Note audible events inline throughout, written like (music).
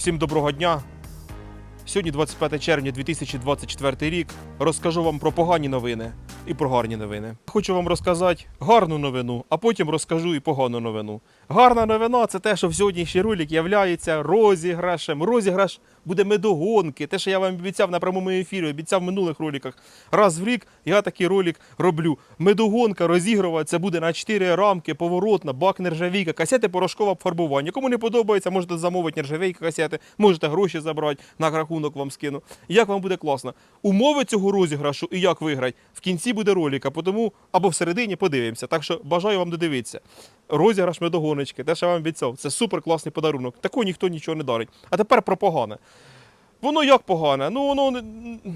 Всім доброго дня. Сьогодні 25 червня 2024 рік. Розкажу вам про погані новини і про гарні новини. Хочу вам розказати гарну новину, а потім розкажу і погану новину. Гарна новина це те, що в сьогоднішній ролик являється розіграшем. Розіграш буде медогонки. Те, що я вам обіцяв на прямому ефірі, обіцяв в минулих роликах. Раз в рік я такий ролик роблю. Медогонка розігруватися буде на 4 рамки, поворотна, бак нержавійка, касети порошкове фарбування. Кому не подобається, можете замовити нержавійка касети, можете гроші забрати, на рахунок вам скину. Як вам буде класно. Умови цього розіграшу і як виграти в кінці буде ролика, тому або всередині подивимося. Так що бажаю вам додивитися. Розіграш медогоночки, те, що я вам обіцяв, це супер класний подарунок. Такого ніхто нічого не дарить. А тепер про погане. Воно як погане? Ну, воно,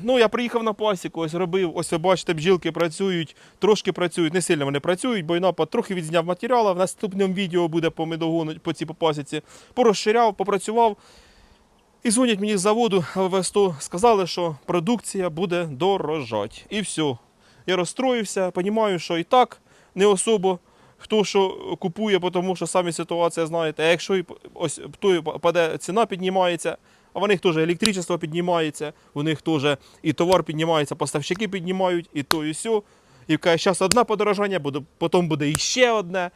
ну я приїхав на пасіку, ось робив, ось бачите, бджілки працюють, трошки працюють, не сильно вони працюють, бо напад трохи відзняв матеріалу. В наступному відео буде по медогону, по цій по пасіці. Порозширяв, попрацював. І дзвонять мені з заводу ЛВ100, сказали, що продукція буде дорожать. І все. Я розстроївся, розумію, що і так не особо хто що купує, тому що самі ситуація знаєте. А якщо ось той паде, ціна піднімається, а в них теж електричество піднімається, у них теж і товар піднімається, поставщики піднімають, і то, і сьо. І каже, зараз одне подорожання, потім буде іще одне.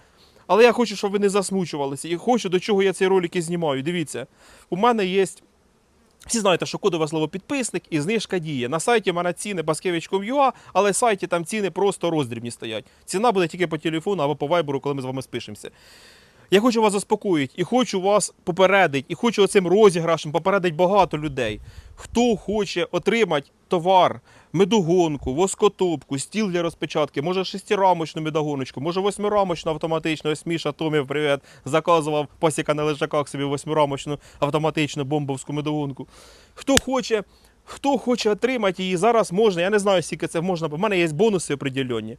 Але я хочу, щоб ви не засмучувалися. І хочу, до чого я цей ролик і знімаю. Дивіться, у мене є всі знаєте, що кодове слово підписник і знижка діє. На сайті в мене ціни baskevich.com.ua, але сайті там ціни просто роздрібні стоять. Ціна буде тільки по телефону або по вайберу, коли ми з вами спишемося. Я хочу вас заспокоїти і хочу вас попередити, і хочу оцим розіграшем попередити багато людей. Хто хоче отримати товар, медогонку, воскотопку, стіл для розпечатки, може шестирамочну медогоночку, може восьмирамочну автоматичну. Ось Міша Томів, привіт, заказував пасіка на лежаках собі восьмирамочну автоматичну бомбовську медогонку. Хто хоче, хто хоче отримати її зараз можна. Я не знаю, скільки це можна, бо в мене є бонуси определенні.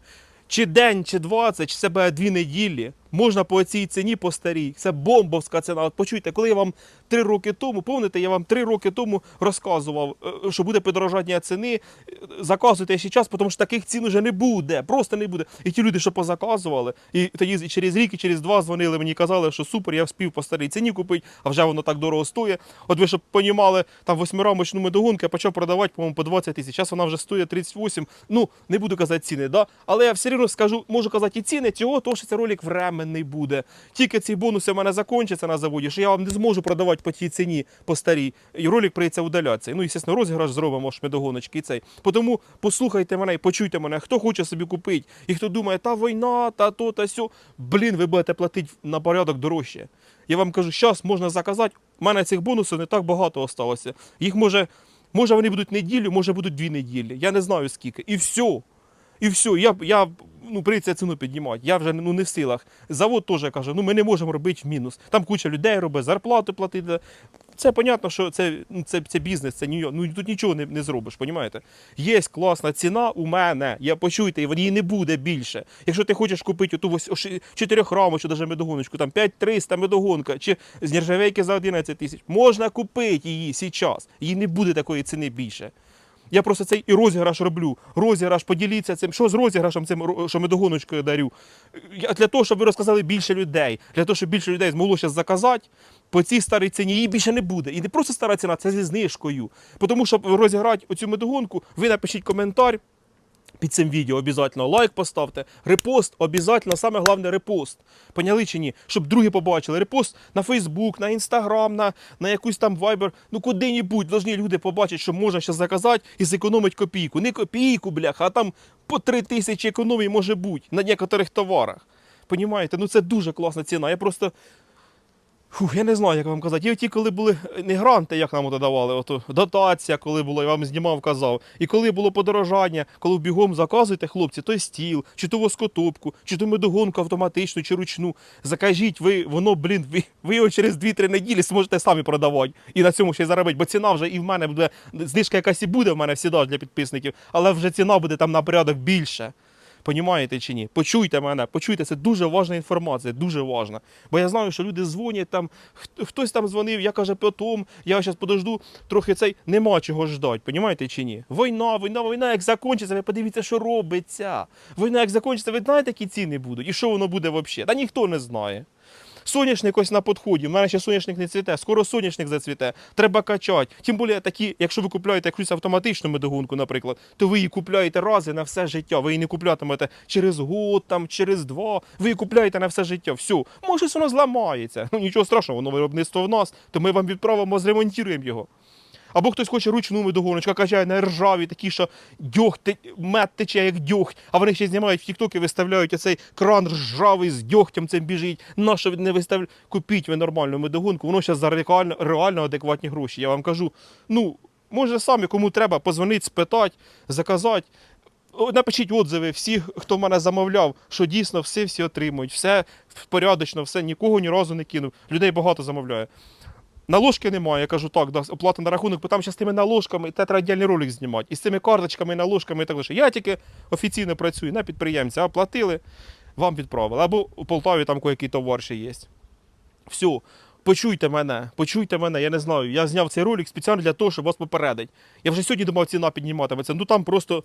Чи день, чи 20, чи себе дві неділі. Можна по цій ціні по старій. Це бомбовська ціна. От почуйте, коли я вам три роки тому, пам'ятаєте, я вам три роки тому розказував, е, що буде подорожання ціни. Е, Заказуйте ще час, тому що таких цін вже не буде. Просто не буде. І ті люди, що позаказували, і тоді через рік і через два дзвонили мені, казали, що супер, я вспів по старій ціні купити, а вже воно так дорого стоїть. От ви щоб понімали, там восьмирамочну медогонку я почав продавати, по-моєму, по 20 тисяч. Зараз вона вже стоїть 38. Ну, не буду казати ціни, да? але я все одно скажу, можу казати і ціни, цього, тому що це ролик временний буде. Тільки ці бонуси в мене закінчаться на заводі, що я вам не зможу продавати по тій ціні по старій. І ролик прийдеться удалятися. Ну, і, звісно, розіграш зробимо ж медогоночки і цей. Тому послухайте мене і почуйте мене, хто хоче собі купити, і хто думає, та війна, та то, та сьо. Блін, ви будете платити на порядок дорожче. Я вам кажу, зараз можна заказати. У мене цих бонусів не так багато осталося. Їх може, може вони будуть неділю, може будуть дві неділі. Я не знаю скільки. І все. І все, я, я ну, прийдеться ціну піднімати. Я вже ну, не в силах. Завод теж каже, ну ми не можемо робити в мінус. Там куча людей робить, зарплату платити. Це понятно, що це, ну, це, це бізнес, це ні, ну, тут нічого не, не зробиш, понімаєте? Є класна ціна у мене. Я почуйте, її не буде більше. Якщо ти хочеш купити ту ось оши- чотирьохрамочку, даже медогоночку, там 5300 медогонка, чи з нержавейки за 11 тисяч, можна купити її зараз. Її не буде такої ціни більше. Я просто цей і розіграш роблю. Розіграш, поділіться цим. Що з розіграшем цим, що що медогоночкою дарю? Для того, щоб ви розказали більше людей, для того, щоб більше людей змогло зараз заказати, по цій старій ціні її більше не буде. І не просто стара ціна, це зі знижкою. Тому щоб розіграти оцю медогонку, ви напишіть коментар. Під цим відео обов'язково лайк поставте, репост, обов'язково, саме головне репост. Поняли чи ні? Щоб другі побачили. Репост на Фейсбук, на Інстаграм, на, на якусь там Viber. Ну куди-небудь должні люди побачити, що можна ще заказати і зекономити копійку. Не копійку, бляха, а там по три тисячі економії може бути на некоторих товарах. Понімаєте? Ну це дуже класна ціна. Я просто. Фух, я не знаю, як вам казати. І ті, коли були не гранти, як нам ото давали, ото дотація, коли була, я вам знімав, казав. І коли було подорожання, коли бігом заказуєте, хлопці, той стіл, чи ту воскотопку, чи ту медогонку автоматичну, чи ручну. Закажіть, ви, воно, блін, ви, ви його через 2-3 неділі зможете самі продавати. І на цьому ще й заробити, бо ціна вже і в мене буде, знижка якась і буде в мене всіда для підписників, але вже ціна буде там на порядок більше. Понімаєте чи ні? Почуйте мене, почуйте, це дуже важна інформація, дуже важна. Бо я знаю, що люди дзвонять там, хт- хтось там дзвонив, я каже, потом, я зараз подожду, трохи цей нема чого ждати, понімаєте чи ні? Війна, війна, війна, як закінчиться, ви подивіться, що робиться. Війна, як закінчиться, ви знаєте, які ціни будуть, і що воно буде взагалі? Та ніхто не знає. Соняшник ось на подході. У мене ще соняшник не цвіте, скоро соняшник зацвіте. Треба качати. Тим більше такі, якщо ви купуєте якусь автоматичну медогонку, наприклад, то ви її купуєте рази на все життя. Ви її не куплятимете через год, там, через два. Ви її купуєте на все життя. Все. Може, воно зламається. Ну нічого страшного, воно виробництво в нас, то ми вам відправимо, зремонтуємо його. Або хтось хоче ручну медогоночку, качає на ржаві, такі, що те- мед тече, як дьогть, а вони ще знімають в тіктоки, виставляють оцей кран ржавий з дьогтем цим біжить. Нащо не виставляєте? Купіть ви нормальну медогонку, воно зараз за реально, реально адекватні гроші. Я вам кажу, ну, може самі, кому треба, позвонити, спитати, заказати. Напишіть отзиви всіх, хто мене замовляв, що дійсно все всі отримують, все порядочно, все, нікого ні разу не кинув. Людей багато замовляє. Наложки немає, я кажу так, да, оплата на рахунок, бо там ще з тими наложками, те треба віддільний ролик знімати. І з цими карточками, наложками і так далі. Я тільки офіційно працюю на підприємця, оплатили, вам відправили. Або у Полтаві там який товар ще є. Все, почуйте мене, почуйте мене, я не знаю. Я зняв цей ролик спеціально для того, щоб вас попередити. Я вже сьогодні думав, ціна підніматиметься. Ну там просто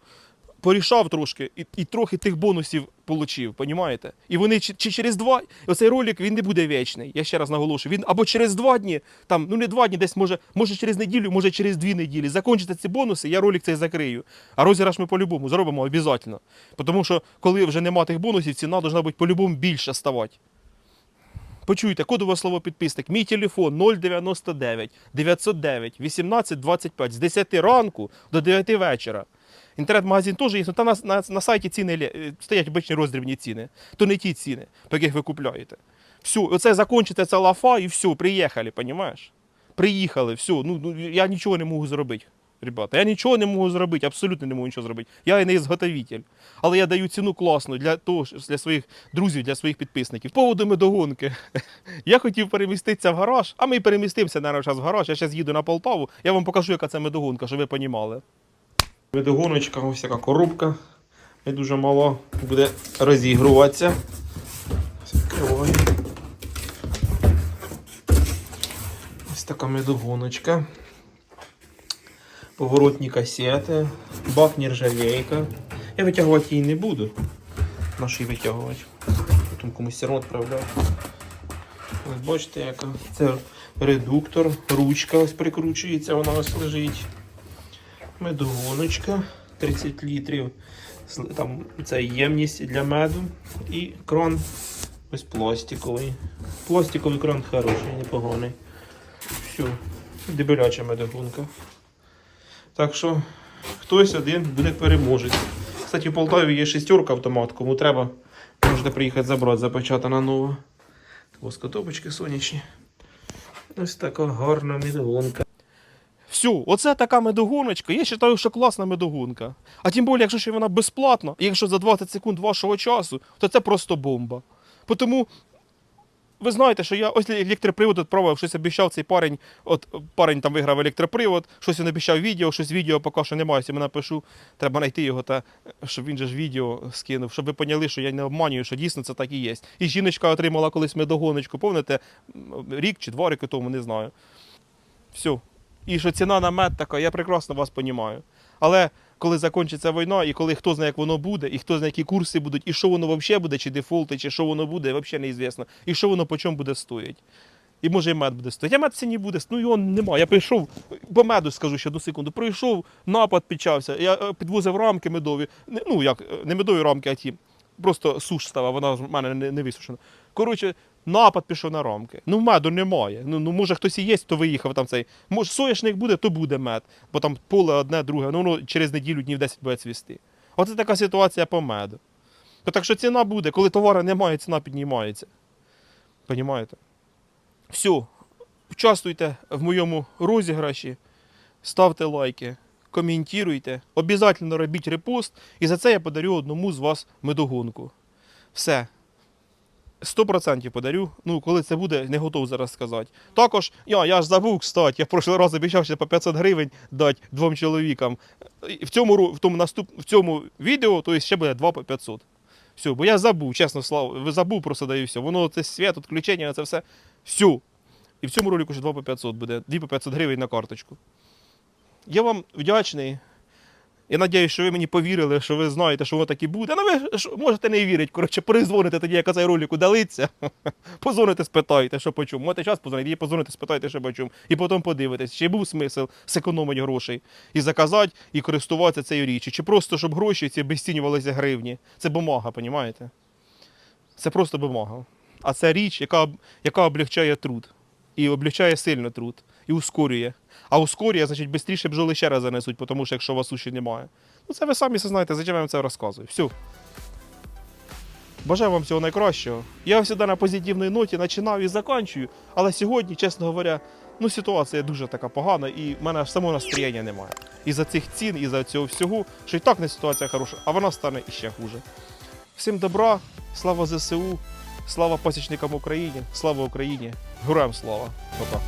порішав трошки і, і трохи тих бонусів получив, понімаєте? І вони чи, чи через два, оцей ролик він не буде вічний. Я ще раз наголошую. Він або через два дні, там, ну не два дні, десь може, може через неділю, може через дві неділі. Закончаться ці бонуси, я ролик цей закрию. А розіграш ми по-любому зробимо обов'язково. Тому що коли вже нема тих бонусів, ціна повинна бути по-любому більше ставати. Почуйте, кодове слово підписник. Мій телефон 099 909 18 25 з 10 ранку до 9 вечора. Інтернет-магазин теж є, але там на, на, на сайті ціни е, стоять обичні роздрібні ціни. То не ті ціни, по яких ви купуєте. Все, оце закінчиться ця лафа і все, приїхали, розумієш? Приїхали, все. Ну, ну, я нічого не можу зробити. Ребята, я нічого не можу зробити, абсолютно не можу нічого зробити. Я не ізготовитель. Але я даю ціну класну для того, для своїх друзів, для своїх підписників. Поводу медогонки. (laughs) Я хотів переміститися в гараж, а ми перемістимося зараз в гараж. Я зараз їду на Полтаву. Я вам покажу, яка це медогонка, щоб ви розуміли. Медогоночка, ось така коробка. Не дуже мало буде розігруватися. Відкриваю. Ось така медогоночка. Поворотні касети, бак нержавейка. Я витягувати її не буду. На що її витягувати? Потім комусь все одно відправляю. Ось бачите, яка. Це редуктор, ручка ось прикручується, вона ось лежить. Медогоночка 30 літрів. Там це ємність для меду. І кран ось пластиковий. Пластиковий кран хороший, непоганий. Все, дебеляча медогонка. Так що хтось один буде переможець. Кстати, в Полтаві є шестерка автомат, кому треба, можете приїхати забрати, запечатана нова. Воскотопочки сонячні. Ось така гарна медогонка. Все, оце така медогоночка. Я вважаю, що класна медогонка. А тим більше, якщо ще вона безплатна, і якщо за 20 секунд вашого часу, то це просто бомба. Тому ви знаєте, що я ось електропривод відправив, щось обіцяв цей парень. От парень там виграв електропривод, щось він обіцяв відео, щось відео поки що немає. Якщо напишу, треба знайти його, та щоб він же ж відео скинув, щоб ви поняли, що я не обманюю, що дійсно це так і є. І жіночка отримала колись медогоночку, м, рік чи два роки тому, не знаю. Все. І що ціна на мед така, я прекрасно вас розумію. Але коли закінчиться війна, і коли хто знає, як воно буде, і хто знає, які курси будуть, і що воно взагалі буде, чи дефолти, чи що воно буде, взагалі неізвісно. І що воно по чому буде стоїть. І може і мед буде стоїть. А мед ціні буде. Ну його немає. Я прийшов, по меду скажу ще одну секунду. Прийшов, напад почався. Я е, підвозив рамки медові. Ну як, е, не медові рамки, а ті. Просто суш стала, вона в мене не, не висушена. Коротше, напад пішов на рамки. Ну, меду немає. Ну, ну може хтось і є, хто виїхав там цей. Може, соняшник буде, то буде мед. Бо там поле одне, друге, ну воно через неділю днів 10 буде цвісти. Оце така ситуація по меду. То так що ціна буде, коли товару немає, ціна піднімається. Понімаєте? Все. Участвуйте в моєму розіграші, ставте лайки, коментуйте, обов'язково робіть репост, і за це я подарю одному з вас медогонку. Все. 100% подарю. Ну, коли це буде, не готов зараз сказати. Також, я, я ж забув, кстати, я в прошлий раз обіцяв ще по 500 гривень дати двом чоловікам. В цьому, в тому наступ, в цьому відео, то ще буде 2 по 500. Все, бо я забув, чесно слава, забув просто даю все. Воно це свят, відключення, це все. Все. І в цьому ролику ще 2 по 500 буде, 2 по 500 гривень на карточку. Я вам вдячний. Я надіюсь, що ви мені повірили, що ви знаєте, що воно так і буде. Ну ви ж можете не вірити. Коротше, перезвоните тоді, як цей ролик удалиться. (laughs) Позвоните, спитайте, що по чому. Можете час позвонити, і позвоните, спитайте, що по. І потім подивитесь, чи був смисл зекономити грошей і заказати, і користуватися цією річчю. Чи просто, щоб гроші ці безцінювалися гривні. Це бумага, понімаєте? Це просто бумага. А це річ, яка, яка облегчає труд. І облегчає сильно труд. І ускорює. А ускорює, значить, швидше бджоли ще раз занесуть, тому що якщо вас суші немає. Ну це ви самі все знаєте, зачем я вам це розказую. Все. Бажаю вам всього найкращого. Я завжди на позитивній ноті починав і заканчую, але сьогодні, чесно говоря, ну ситуація дуже така погана, і в мене самого настроєння немає. І за цих цін, і за цього всього, що і так не ситуація хороша, а вона стане іще хуже. Всім добра, слава ЗСУ, слава пасічникам України, слава Україні, героям слава. Пока.